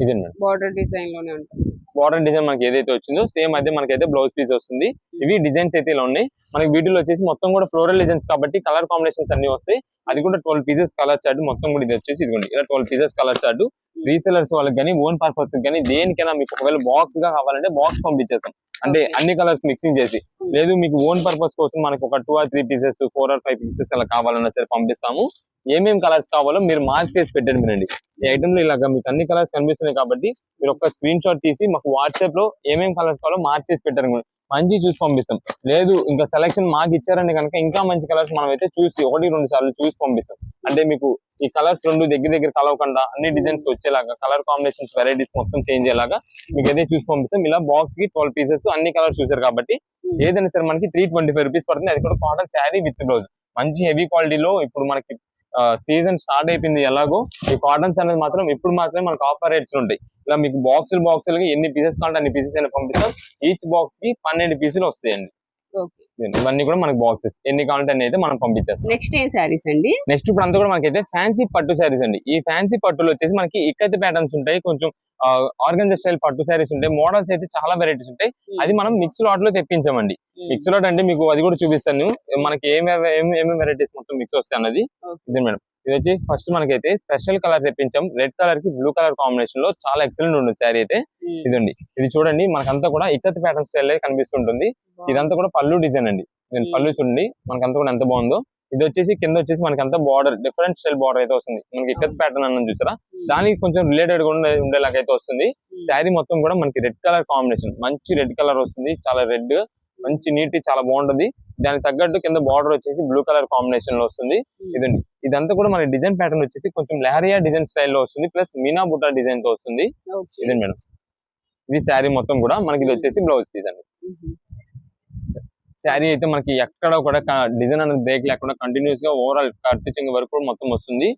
ఇది మేడం బార్డర్ డిజైన్లోనే ఉంటుంది బార్డర్ డిజైన్ మనకి ఏదైతే వచ్చిందో సేమ్ అదే మనకైతే బ్లౌజ్ పీస్ వస్తుంది. ఇవి డిజైన్స్ అయితే ఇలా ఉన్నాయి. మనకి వీటిలో వచ్చేసి మొత్తం కూడా ఫ్లోరల్ డిజైన్స్ కాబట్టి కలర్ కాంబినేషన్స్ అన్ని వస్తాయి. అది కూడా ట్వెల్వ్ పీసెస్ కలర్ చార్ట్ మొత్తం కూడా ఇది వచ్చేసి ఇదిగోండి. ఇలా twelve pieces colour chart resellers వాళ్ళకి కానీ ఓన్ పర్పస్ కానీ దేనికైనా మీకు ఒకవేళ బాక్స్గా కావాలంటే బాక్స్ పంపించేస్తాం. అంటే. అన్ని కలర్స్ మిక్సింగ్ చేసి. లేదు మీకు ఓన్ పర్పస్ కోసం మనకు ఒక two or three pieces four or five pieces అలా కావాలన్నా సరే పంపిస్తాము. ఏమేం కలర్స్ కావాలో మీరు మార్క్ చేసి పెట్టండి మీరండి ఈ ఐటమ్లో ఇలాగా మీకు అన్ని కలర్స్ కనిపిస్తున్నాయి కాబట్టి మీరు ఒక స్క్రీన్ షాట్ తీసి మాకు వాట్సాప్లో ఏమేమి కలర్స్ కావాలో మార్చేసి పెట్టారు మంచి చూసి పంపిస్తాం. లేదు ఇంకా సెలక్షన్ మాకు ఇచ్చారండి కనుక ఇంకా మంచి కలర్స్ మనం అయితే చూసి ఒకటి రెండు సార్లు చూసి పంపిస్తాం. అంటే మీకు ఈ కలర్స్ రెండు దగ్గర దగ్గర కలవకుండా అన్ని డిజైన్స్ వచ్చేలాగా కలర్ కాంబినేషన్స్ వెరైటీస్ మొత్తం చేంజ్ అయ్యేలాగా మీకు అయితే చూసి పంపిస్తాం. ఇలా బాక్స్కి ట్వెల్వ్ పీసెస్ అన్ని కలర్స్ చూసారు కాబట్టి ఏదైనా సరే మనకి త్రీ ట్వంటీ ఫైవ్ రూపీస్ పడుతుంది. అది కూడా కాటన్ శారీ విత్ బ్లౌజ్ మంచి హెవీ క్వాలిటీలో ఇప్పుడు మనకి సీజన్ స్టార్ట్ అయిపోయింది ఎలాగో ఈ కాటన్స్ అనేది మాత్రం ఇప్పుడు మాత్రమే మనకు ఆఫర్ రేట్స్ ఉంటాయి. ఇలా మీకు బాక్సులు బాక్సులకి ఎన్ని పీసెస్ కావాలంటే అన్ని పీసెస్ అయినా పంపిస్తాం. ఈచ్ బాక్స్కి పన్నెండు పీసులు వస్తాయండి. ఓకే ఇవన్నీ కూడా మనకి బాక్సెస్ ఎన్ని కావాలంటే అన్ని అయితే మనం పంపించేస్తాం. నెక్స్ట్ ఏం సారీస్ అండి? నెక్స్ట్ ఇప్పుడు అంతా కూడా మనకైతే ఫ్యాన్సీ పట్టు శారీస్ అండి. ఈ ఫ్యాన్సీ పట్టులు వచ్చేసి మనకి ఇక్కత్ ప్యాటర్న్స్ ఉంటాయి. కొంచెం ఆర్గంజా స్టైల్ పట్టు శారీస్ ఉంటాయి. మోడల్స్ అయితే చాలా వెరైటీస్ ఉంటాయి. అది మనం మిక్స్ లాట్లో తెప్పించామండి. మిక్స్ లాట్ అంటే మీకు అది కూడా చూపిస్తాను. మనకి ఏమేమి ఏమేమి వెరైటీస్ మొత్తం మిక్స్ వస్తాయి అన్నది. ఇది మేడం. ఇది వచ్చి ఫస్ట్ మనకైతే స్పెషల్ కలర్ తెప్పించాం. రెడ్ కలర్కి బ్లూ కలర్ కాంబినేషన్లో చాలా ఎక్సలెంట్ ఉంటుంది శారీ అయితే. ఇదండి. ఇది చూడండి మనకంతా కూడా ఇక్కత్ ప్యాటర్న్ స్టైల్ కనిపిస్తుంటుంది. ఇదంతా కూడా పళ్ళు డిజైన్ అండి. Hmm. పళ్ళు చూడండి మనకంతా కూడా ఎంత బాగుందో. ఇది వచ్చేసి కింద వచ్చేసి మనకి అంతా బార్డర్ డిఫరెంట్ స్టైల్ బార్డర్ అయితే వస్తుంది. మనకి ఇక్కత్ ప్యాటర్న్ అన్నది చూసారా? దానికి కొంచెం రిలేటెడ్గా ఉండే ఉండేలాగా అయితే వస్తుంది. శారీ మొత్తం కూడా మనకి రెడ్ కలర్ కాంబినేషన్ మంచి రెడ్ కలర్ వస్తుంది చాలా రెడ్ మంచి నీట్ చాలా బాగుంటుంది. దానికి తగ్గట్టు కింద బార్డర్ వచ్చేసి బ్లూ కలర్ కాంబినేషన్లో వస్తుంది. ఇదండి. ఇదంతా కూడా మన డిజైన్ ప్యాటర్న్ వచ్చేసి కొంచెం లహరియా డిజైన్ స్టైల్లో వస్తుంది ప్లస్ మీనా బుట్టా డిజైన్తో వస్తుంది ఇదండి మేడం. ఇది శారీ మొత్తం కూడా మనకి ఇది వచ్చేసి బ్లౌజ్ పీస్ అండి. శారీ అయితే మనకి ఎక్కడ కూడా డిజైన్ అనేది బ్రేక్ లేకుండా కంటిన్యూస్గా ఓవరాల్ కట్ చింగ్ వరకు కూడా మొత్తం వస్తుంది.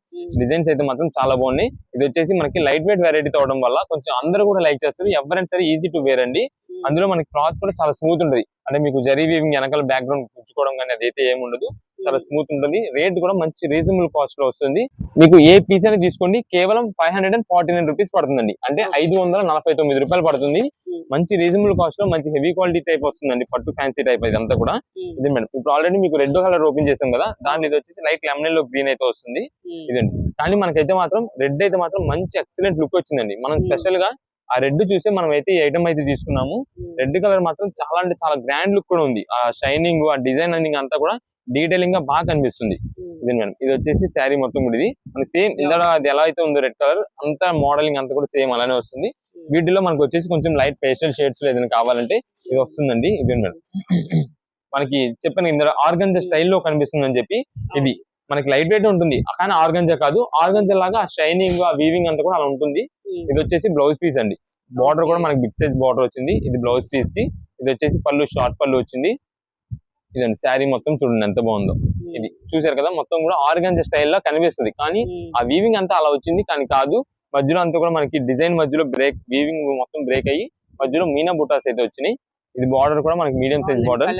డిజైన్స్ అయితే మాత్రం చాలా బాగున్నాయి. ఇది వచ్చేసి మనకి లైట్ వెయిట్ వెరైటీ అవడం వల్ల కొంచెం అందరూ కూడా లైక్ చేస్తారు. ఎవరైనా సరే ఈజీ టు వేర్ అండి. అందులో మనకి క్లాత్ కూడా చాలా స్మూత్ ఉంటుంది. అంటే మీకు జరీ వీవింగ్ వెనకాల బ్యాక్గ్రౌండ్ పుచ్చుకోవడం కానీ అదైతే ఏమి ఉండదు చాలా స్మూత్ ఉంటుంది. రేట్ కూడా మంచి రీజనబుల్ కాస్ట్లో వస్తుంది. మీకు ఏ పీస్ అనేది తీసుకోండి. కేవలం five hundred and forty nine rupees పడుతుందండి. అంటే ఐదు వందల నలభై తొమ్మిది రూపాయలు పడుతుంది. Hmm. మంచి రీజనబుల్ కాస్ట్లో మంచి హెవీ క్వాలిటీ టైప్ వస్తుందండి. పట్టు ఫ్యాన్సీ టైప్ ఇదంతా కూడా. ఇది మేడం ఇప్పుడు ఆల్రెడీ మీకు రెడ్ కలర్ ఓపెన్ చేసాం కదా. దాని ఇది వచ్చేసి లైట్ లెమన్లో గ్రీన్ అయితే వస్తుంది. ఇదండి. కానీ మనకైతే మాత్రం రెడ్ అయితే మాత్రం మంచి ఎక్సలెంట్ లుక్ వచ్చిందండి. మనం Hmm. స్పెషల్గా ఆ రెడ్ చూసే మనం అయితే ఈ ఐటమ్ అయితే తీసుకున్నాము. రెడ్ కలర్ మాత్రం చాలా అంటే చాలా గ్రాండ్ లుక్ కూడా ఉంది. ఆ షైనింగ్ ఆ డిజైన్ అంతా కూడా డీటెయిలింగ్గా బాగా కనిపిస్తుంది. ఇది మేడం ఇది వచ్చేసి శారీ మొత్తం కూడా ఇది. మన సేమ్ ఇందులో అది ఎలా అయితే ఉందో రెడ్ కలర్ అంతా మోడలింగ్ అంతా కూడా సేమ్ అలానే వస్తుంది. వీటిలో మనకు వచ్చేసి కొంచెం లైట్ పేస్టల్ షేడ్స్ ఏదైనా కావాలంటే ఇది వస్తుందండి ఇది మేడం మనకి చెప్పాను ఇందులో ఆర్గంజా స్టైల్లో కనిపిస్తుంది అని చెప్పి ఇది. మనకి లైట్ వెయిట్ ఉంటుంది కానీ ఆర్గంజా కాదు. ఆర్గంజా లాగా షైనింగ్ ఆ వీవింగ్ అంతా కూడా అలా ఉంటుంది. ఇది వచ్చేసి బ్లౌజ్ పీస్ అండి. బార్డర్ కూడా మనకి బిగ్ సైజ్ బార్డర్ వచ్చింది. ఇది బ్లౌజ్ పీస్కి. ఇది వచ్చేసి పళ్ళు షార్ట్ పళ్ళు వచ్చింది. ఇదండి శారీ మొత్తం చూడండి ఎంత బాగుందో. ఇది చూసారు కదా మొత్తం కూడా ఆర్గంజా స్టైల్లో కనిపిస్తుంది. కానీ ఆ వీవింగ్ అంతా అలా వచ్చింది. కానీ కాదు మధ్యలో అంతా కూడా మనకి డిజైన్ మధ్యలో బ్రేక్ వీవింగ్ మొత్తం బ్రేక్ అయ్యి మధ్యలో మీనా బుటాస్ అయితే వచ్చినాయి. ఇది బార్డర్ కూడా మనకి మీడియం సైజ్ బార్డర్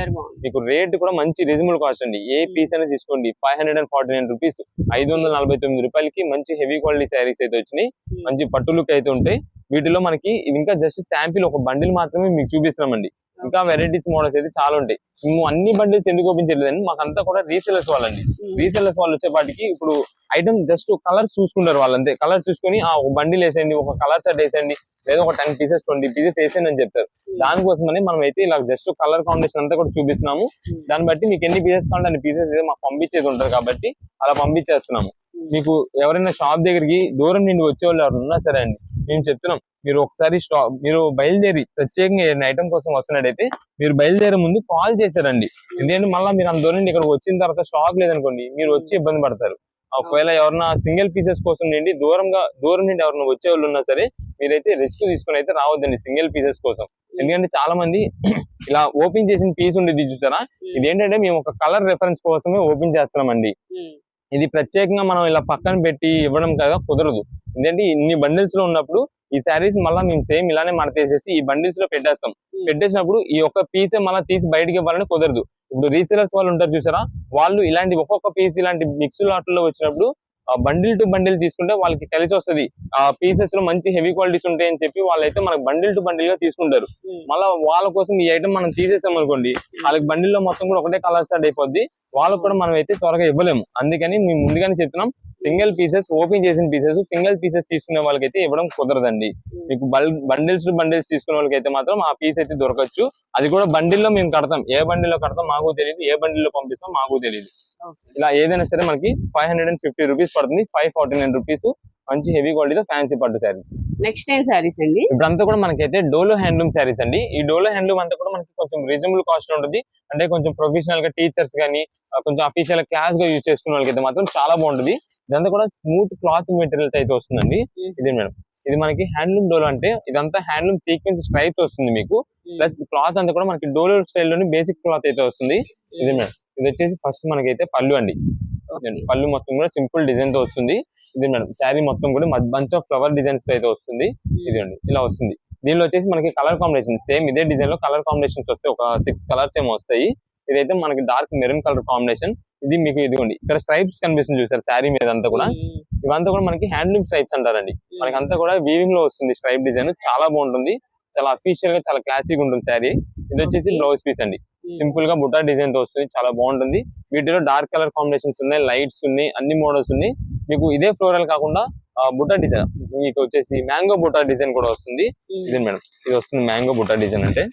మీకు రేట్ కూడా మంచి రీజనబుల్ కాస్ట్ అండి. ఏ పీస్ అనేది తీసుకోండి. Five hundred and forty nine rupees ఐదు వందల నలభై తొమ్మిది రూపాయలకి మంచి హెవీ క్వాలిటీ శారీస్ అయితే వచ్చినాయి. మంచి పట్టు లుక్ అయితే ఉంటాయి. వీటిలో మనకి ఇంకా జస్ట్ శాంపిల్ ఒక బండిల్ మాత్రమే మీకు చూపిస్తున్నామండి. ఇంకా వెరైటీస్ మోడల్స్ అయితే చాలా ఉంటాయి. మేము అన్ని బండిల్స్ ఎందుకు ఓపెన్ చేయలేదండి మాకంతా కూడా రీసెలర్స్ వాళ్ళండి. రీసెలర్స్ వాళ్ళు వచ్చేపాటికి ఇప్పుడు ఐటమ్ జస్ట్ కలర్స్ చూసుకుంటారు వాళ్ళంతే. కలర్ చూసుకొని ఆ ఒక బండిల్ వేసేయండి ఒక కలర్ షర్ట్ వేసేయండి లేదా ఒక టెన్ పీసెస్ ట్వంటీ పీసెస్ వేసేయండి అని చెప్తారు. దానికోసమని మనం అయితే ఇలా జస్ట్ కలర్ కాంబినేషన్ అంతా కూడా చూపిస్తున్నాము. దాన్ని బట్టి మీకు ఎన్ని పీసెస్ కావాలంటే అన్ని పీసెస్ మాకు పంపించేది ఉంటుంది కాబట్టి అలా పంపించేస్తున్నాము. మీకు ఎవరైనా షాప్ దగ్గరికి దూరం నుండి వచ్చే వాళ్ళు ఎవరు ఉన్నా సరే అండి మేము చెప్తున్నాం. మీరు ఒకసారి స్టాప్ మీరు బయలుదేరి ప్రత్యేకంగా ఏదైనా ఐటమ్ కోసం వస్తున్నట్టయితే మీరు బయలుదేరే ముందు కాల్ చేశారండి. ఎందుకంటే మళ్ళీ మీరు అంత దూరం నుండి ఇక్కడ వచ్చిన తర్వాత స్టాక్ లేదనుకోండి మీరు వచ్చి ఇబ్బంది పడతారు. ఒకవేళ ఎవరన్నా సింగిల్ పీసెస్ కోసం నుండి దూరంగా దూరం నుండి ఎవరైనా వచ్చే వాళ్ళు ఉన్నా సరే మీరైతే రిస్క్ తీసుకుని అయితే రావద్దండి సింగిల్ పీసెస్ కోసం. ఎందుకంటే చాలా మంది ఇలా ఓపెన్ చేసిన పీస్ ఉండేది చూసారా? ఇది ఏంటంటే మేము ఒక కలర్ రెఫరెన్స్ కోసమే ఓపెన్ చేస్తున్నామండి. ఇది ప్రత్యేకంగా మనం ఇలా పక్కన పెట్టి ఇవ్వడం కదా కుదరదు. ఎందుకంటే ఇన్ని బండిల్స్లో ఉన్నప్పుడు ఈ శారీస్ మళ్ళీ మేము సేమ్ ఇలానే మడతేసేసి ఈ బండిల్స్లో పెట్టేస్తాం. పెట్టేసినప్పుడు ఈ ఒక్క పీసే మళ్ళీ తీసి బయటికి ఇవ్వాలని కుదరదు. ఇప్పుడు రీసేలర్స్ వాళ్ళు ఉంటారు చూసారా? వాళ్ళు ఇలాంటి ఒక్కొక్క పీస్ ఇలాంటి మిక్స్ లాట్లో వచ్చినప్పుడు బండిల్ టు బండిల్ తీసుకుంటే వాళ్ళకి కలిసి వస్తది. ఆ పీసెస్లో మంచి హెవీ క్వాలిటీస్ ఉంటాయి అని చెప్పి వాళ్ళైతే మనకి బండిల్ టు బండిల్గా తీసుకుంటారు. మళ్ళీ వాళ్ళ కోసం ఈ ఐటమ్ మనం తీసేసాం అనుకోండి వాళ్ళకి బండిల్లో మొత్తం కూడా ఒకటే కలర్ స్టార్ట్ అయిపోద్ది. వాళ్ళకి కూడా మనం అయితే త్వరగా ఇవ్వలేము. అందుకని మేము ముందుగానే చెప్తున్నాం సింగిల్ పీసెస్ ఓపెన్ చేసిన పీసెస్ సింగిల్ పీసెస్ తీసుకునే వాళ్ళకైతే ఇవ్వడం కుదరదండి. మీకు బండిల్స్ బండిల్స్ తీసుకునే వాళ్ళకైతే మాత్రం ఆ పీస్ అయితే దొరకచ్చు. అది కూడా బండిల్లో మేము కడతాం. ఏ బండిల్లో కడతాం మాకు తెలియదు ఏ బండిల్లో పంపిస్తాం మాకు తెలియదు. ఇలా ఏదైనా సరే మనకి five hundred and fifty rupees పడుతుంది. ఫైవ్ ఫార్టీ నైన్ రూపీస్ మంచి హెవీ క్వాలిటీతో ఫ్యాన్సీ పట్టు శారీస్ నెక్స్ట్ ఏం సారీస్ అండి? ఇప్పుడంతా కూడా మనకైతే డోలో హ్యాండ్లూమ్ శారీస్ అండి. ఈ డోలో హ్యాండ్లూమ్ అంతా కూడా మనకి కొంచెం రీజనబుల్ కాస్ట్ ఉంటుంది. అంటే కొంచెం ప్రొఫెషనల్గా టీచర్స్ కానీ కొంచెం అఫీషియల్ క్లాస్గా యూజ్ చేసుకునే వాళ్ళకైతే మాత్రం చాలా బాగుంటుంది. ఇదంతా కూడా స్మూత్ క్లాత్ మెటీరియల్ అయితే వస్తుందండి. ఇది మేడం. ఇది మనకి హ్యాండ్లూమ్ డోలో అంటే ఇదంతా హ్యాండ్లూమ్ సీక్వెన్స్ స్ట్రైప్స్ వస్తుంది మీకు. ప్లస్ క్లాత్ అంతా కూడా మనకి డోలో స్టైల్లోని బేసిక్ క్లాత్ అయితే వస్తుంది. ఇది మేడం. ఇది వచ్చేసి ఫస్ట్ మనకైతే పళ్ళు అండి. పళ్ళు మొత్తం కూడా సింపుల్ డిజైన్తో వస్తుంది. ఇది మేడం శారీ మొత్తం కూడా బంచ్ ఆఫ్ ఫ్లవర్ డిజైన్స్ అయితే వస్తుంది. ఇదండి ఇలా వస్తుంది. దీనిలో వచ్చేసి మనకి కలర్ కాంబినేషన్ సేమ్ ఇదే డిజైన్లో కలర్ కాంబినేషన్స్ వస్తాయి. ఒక సిక్స్ కలర్స్ ఏమో వస్తాయి. ఇదైతే మనకి డార్క్ మెరూన్ కలర్ కాంబినేషన్ ఇది మీకు ఇదిగోండి ఇక్కడ స్ట్రైప్స్ కనిపిస్తుంది చూసారు శారీ మీద అంతా కూడా. ఇవంతా కూడా మనకి హ్యాండ్లూమ్ స్ట్రైప్స్ అంటారండి. మనకి అంతా కూడా వీవింగ్లో వస్తుంది స్ట్రైప్ డిజైన్ చాలా బాగుంటుంది. చాలా అఫీషియల్గా చాలా క్లాసిక్ ఉంటుంది శారీ. ఇది వచ్చేసి. బ్లౌజ్ పీస్ అండి. సింపుల్గా బుటా డిజైన్తో వస్తుంది. చాలా బాగుంటుంది. వీటిలో డార్క్ కలర్ కాంబినేషన్స్ ఉన్నాయి. లైట్స్ ఉన్నాయి. అన్ని మోడల్స్ ఉన్నాయి. మీకు ఇదే ఫ్లోరల్ కాకుండా బుటా డిజైన్. మీకు వచ్చేసి మ్యాంగో బుటా డిజైన్ కూడా వస్తుంది. ఇది మేడం. ఇది వస్తుంది మ్యాంగో బుటా డిజైన్ అంటే.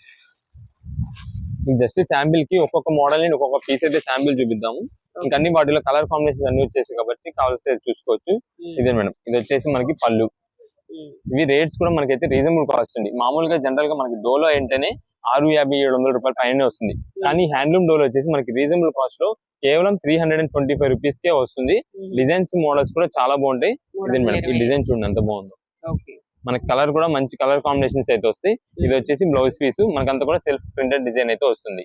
జస్ట్ శాంపిల్కి ఒక్కొక్క మోడల్ని ఒక్కొక్క పీస్ అయితే శాంపిల్ చూపిద్దాము. ఇంకా అన్ని వాటిలో కలర్ కాంబినేషన్ అన్ని వచ్చేసి కాబట్టి కావాల్సి చూసుకోవచ్చు. ఇదే మేడం. ఇది వచ్చేసి మనకి పళ్ళు. ఇవి రేట్స్ కూడా మనకైతే రీజనబుల్ కాస్ట్ అండి. మామూలుగా జనరల్గా మనకి డోలో ఏంటనే ఆరు యాభై ఏడు వందల రూపాయల పైన వస్తుంది. కానీ హ్యాండ్లూమ్ డోలో వచ్చేసి మనకి రీజనబుల్ కాస్ట్లో కేవలం three hundred and twenty five rupees కే వస్తుంది డిజైన్స్ మోడల్స్ కూడా చాలా బాగుంటాయి. ఇదే మేడం? ఈ డిజైన్ చూడండి ఎంత బాగుందో. మనకి కలర్ కూడా మంచి కలర్ కాంబినేషన్స్ అయితే వస్తాయి. ఇది వచ్చేసి బ్లౌజ్ పీస్. మనకంతా కూడా సెల్ఫ్ ప్రింటెడ్ డిజైన్ అయితే వస్తుంది.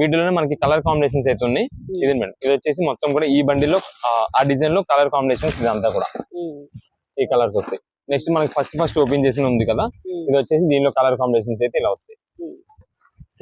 వీటిలోనే మనకి కలర్ కాంబినేషన్స్ అయితే ఉన్నాయి. ఇది మేడం? ఇది వచ్చేసి మొత్తం కూడా ఈ బండిలో ఆ డిజైన్లో కలర్ కాంబినేషన్స్ ఇదంతా కూడా. ఈ కలర్స్ వస్తాయి. నెక్స్ట్ మనకి ఫస్ట్ ఫస్ట్ ఓపెన్ చేసిన ఉంది కదా. ఇది వచ్చేసి దీనిలో కలర్ కాంబినేషన్స్ అయితే ఇలా వస్తాయి.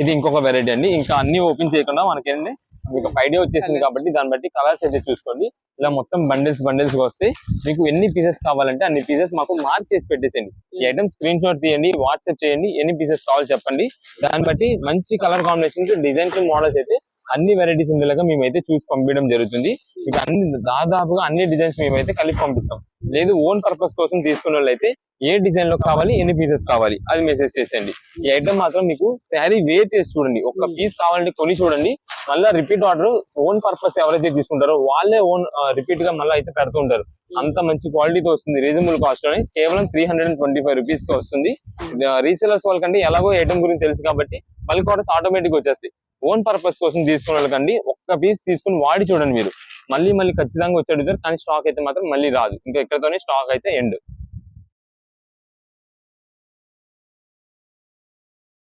ఇది ఇంకొక వెరైటీ అండి. ఇంకా అన్ని ఓపెన్ చేయకుండా మనకి ఏంటంటే మీకు ఐడియా వచ్చేసింది Colours. కాబట్టి దాన్ని బట్టి కలర్స్ అయితే చూసుకోండి. ఇలా మొత్తం బండిల్స్ బండిల్స్ వస్తాయి. మీకు ఎన్ని పీసెస్ కావాలంటే అన్ని పీసెస్ మాకు మార్క్ చేసి పెట్టేసేయండి. ఈ ఐటమ్ స్క్రీన్ షాట్ తీయండి వాట్సాప్ చేయండి ఎన్ని పీసెస్ కావాలి చెప్పండి. దాన్ని బట్టి మంచి కలర్ కాంబినేషన్స్ డిజైన్స్ మోడల్స్ అయితే అన్ని వెరైటీస్ ఉండేలాగా మేమైతే చూసి పంపించడం జరుగుతుంది. మీకు అన్ని దాదాపుగా అన్ని డిజైన్స్ మేమైతే కలిపి పంపిస్తాం. లేదు ఓన్ పర్పస్ కోసం తీసుకున్న వాళ్ళైతే ఏ డిజైన్లో కావాలి ఎన్ని పీసెస్ కావాలి అది మెసేజ్ చేసేయండి. ఈ ఐటమ్ మాత్రం మీకు శారీ వేర్ చేసి చూడండి. ఒక Hmm. పీస్ కావాలంటే కొని చూడండి. మళ్ళీ రిపీట్ ఆర్డర్ ఓన్ పర్పస్ ఎవరైతే తీసుకుంటారో వాళ్ళే ఓన్ రిపీట్గా మళ్ళీ అయితే పెడుతుంటారు అంత మంచి క్వాలిటీతో వస్తుంది. రీజనబుల్ కాస్ట్లోనే. కేవలం three hundred and twenty five రూపీస్కి వస్తుంది రీసేలర్స్ వాళ్ళకంటే ఎలాగో ఐటమ్ గురించి తెలుసు కాబట్టి బల్క్ ఆర్డర్స్ ఆటోమేటిక్ వచ్చేస్తాయి. ఓన్ పర్పస్ కోసం తీసుకున్న వాళ్ళకండి ఒక్క పీస్ తీసుకుని వాడి చూడండి మీరు. మళ్ళీ మళ్ళీ ఖచ్చితంగా వచ్చి అడుగుతారు కానీ స్టాక్ అయితే మాత్రం మళ్ళీ రాదు. ఇంకా ఇక్కడతోనే స్టాక్ అయితే ఎండ్